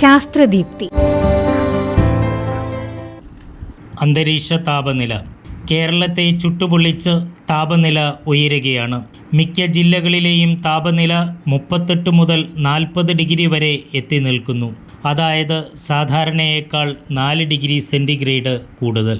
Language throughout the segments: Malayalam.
ശാസ്ത്രദീപ്തി. അന്തരീക്ഷ താപനില. കേരളത്തെ ചുട്ടുപൊള്ളിച്ച് താപനില ഉയരുകയാണ്. മിക്ക ജില്ലകളിലെയും താപനില മുപ്പത്തെട്ട് മുതൽ നാൽപ്പത് ഡിഗ്രി വരെ എത്തി നിൽക്കുന്നു. അതായത് സാധാരണയേക്കാൾ നാല് ഡിഗ്രി സെന്റിഗ്രേഡ് കൂടുതൽ.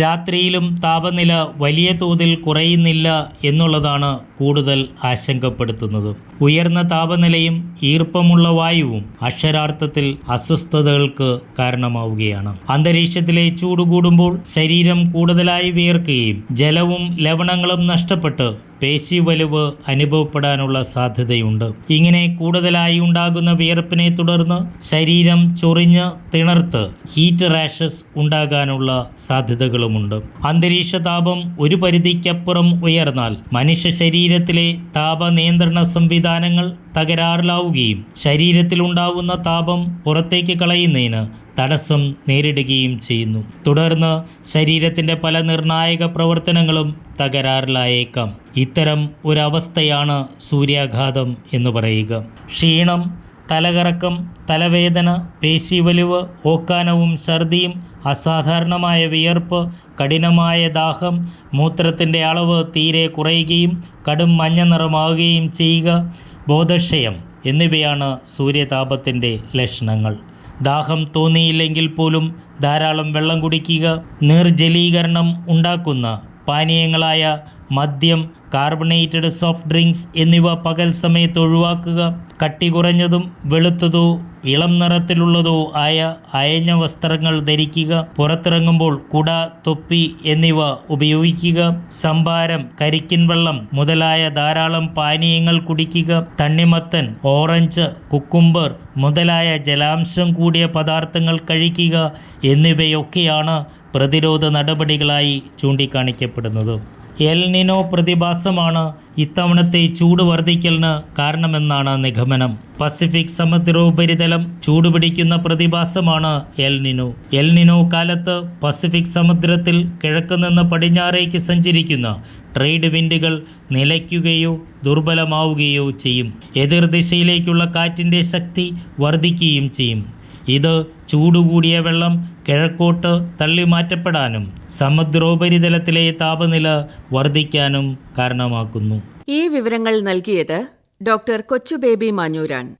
രാത്രിയിലും താപനില വലിയ തോതിൽ കുറയുന്നില്ല എന്നുള്ളതാണ് കൂടുതൽ ആശങ്കപ്പെടുത്തുന്നത്. ഉയർന്ന താപനിലയും ഈർപ്പമുള്ള വായുവും അക്ഷരാർത്ഥത്തിൽ അസ്വസ്ഥതകൾക്ക് കാരണമാവുകയാണ്. അന്തരീക്ഷത്തിലെ ചൂട് കൂടുമ്പോൾ ശരീരം കൂടുതലായി വിയർക്കുകയും ജലവും ലവണങ്ങളും നഷ്ടപ്പെട്ട്. പേശി വലിവ് അനുഭവപ്പെടാനുള്ള സാധ്യതയുണ്ട്. ഇങ്ങനെ കൂടുതലായി ഉണ്ടാകുന്ന വിയർപ്പിനെ തുടർന്ന് ശരീരം ചൊറിഞ്ഞ് തിണർത്ത് ഹീറ്റ് റാഷസ് ഉണ്ടാകാനുള്ള സാധ്യതകളുമുണ്ട്. അന്തരീക്ഷ താപം ഒരു പരിധിക്കപ്പുറം ഉയർന്നാൽ മനുഷ്യ ശരീരത്തിലെ താപ നിയന്ത്രണ സംവിധാനങ്ങൾ തകരാറിലാവുകയും ശരീരത്തിലുണ്ടാവുന്ന താപം പുറത്തേക്ക് കളയുന്നതിന് തടസ്സം നേരിടുകയും ചെയ്യുന്നു. തുടർന്ന് ശരീരത്തിന്റെ പല നിർണായക പ്രവർത്തനങ്ങളും തകരാറിലായേക്കാം. ഇത്തരം ഒരവസ്ഥയാണ് സൂര്യാഘാതം എന്ന് പറയുക. ക്ഷീണം തലകറക്കം തലവേദന പേശിവലിവ് ഓക്കാനവും ഛർദിയും അസാധാരണമായ വിയർപ്പ് കഠിനമായ ദാഹം മൂത്രത്തിന്റെ അളവ് തീരെ കുറയുകയും കടും മഞ്ഞ നിറമാവുകയും ചെയ്യുക ബോധക്ഷയം എന്നിവയാണ് സൂര്യതാപത്തിന്റെ ലക്ഷണങ്ങൾ. ദാഹം തോന്നിയില്ലെങ്കിൽ പോലും ധാരാളം വെള്ളം കുടിക്കുക നിർജലീകരണം ഉണ്ടാക്കുന്ന പാനീയങ്ങളായ മദ്യം കാർബണേറ്റഡ് സോഫ്റ്റ് ഡ്രിങ്ക്സ് എന്നിവ പകൽ സമയത്ത് ഒഴിവാക്കുക കട്ടി കുറഞ്ഞതും വെളുത്തതോ ഇളം നിറത്തിലുള്ളതോ ആയ അയഞ്ഞ വസ്ത്രങ്ങൾ ധരിക്കുക പുറത്തിറങ്ങുമ്പോൾ കുട തൊപ്പി എന്നിവ ഉപയോഗിക്കുക സംഭാരം കരിക്കിൻ വെള്ളം മുതലായ ധാരാളം പാനീയങ്ങൾ കുടിക്കുക തണ്ണിമത്തൻ ഓറഞ്ച് കുക്കുംബർ മുതലായ ജലാംശം കൂടിയ പദാർത്ഥങ്ങൾ കഴിക്കുക എന്നിവയൊക്കെയാണ് പ്രതിരോധ നടപടികളായി ചൂണ്ടിക്കാണിക്കപ്പെടുന്നത്. എൽനിനോ പ്രതിഭാസമാണ് ഇത്തവണത്തെ ചൂട് വർദ്ധിക്കലിന് കാരണമെന്നാണ് നിഗമനം. പസഫിക് സമുദ്രോപരിതലം ചൂടുപിടിക്കുന്ന പ്രതിഭാസമാണ് എൽനിനോ എൽനിനോ കാലത്ത് പസഫിക് സമുദ്രത്തിൽ കിഴക്ക് നിന്ന് പടിഞ്ഞാറേക്ക് സഞ്ചരിക്കുന്ന ട്രേഡ് വിൻഡുകൾ നിലയ്ക്കുകയോ ദുർബലമാവുകയോ ചെയ്യും. എതിർദിശയിലേക്കുള്ള കാറ്റിന്റെ ശക്തി വർദ്ധിക്കുകയും ചെയ്യും. ഇത് ചൂടുകൂടിയ വെള്ളം കിഴക്കോട്ട് തള്ളിമാറ്റപ്പെടാനും സമുദ്രോപരിതലത്തിലെ താപനില വർദ്ധിക്കാനും കാരണമാക്കുന്നു. ഈ വിവരങ്ങൾ നൽകിയത് ഡോക്ടർ കൊച്ചുബേബി മാഞ്ഞൂരാൻ.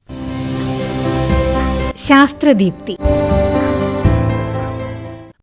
ശാസ്ത്രദീപ്തി.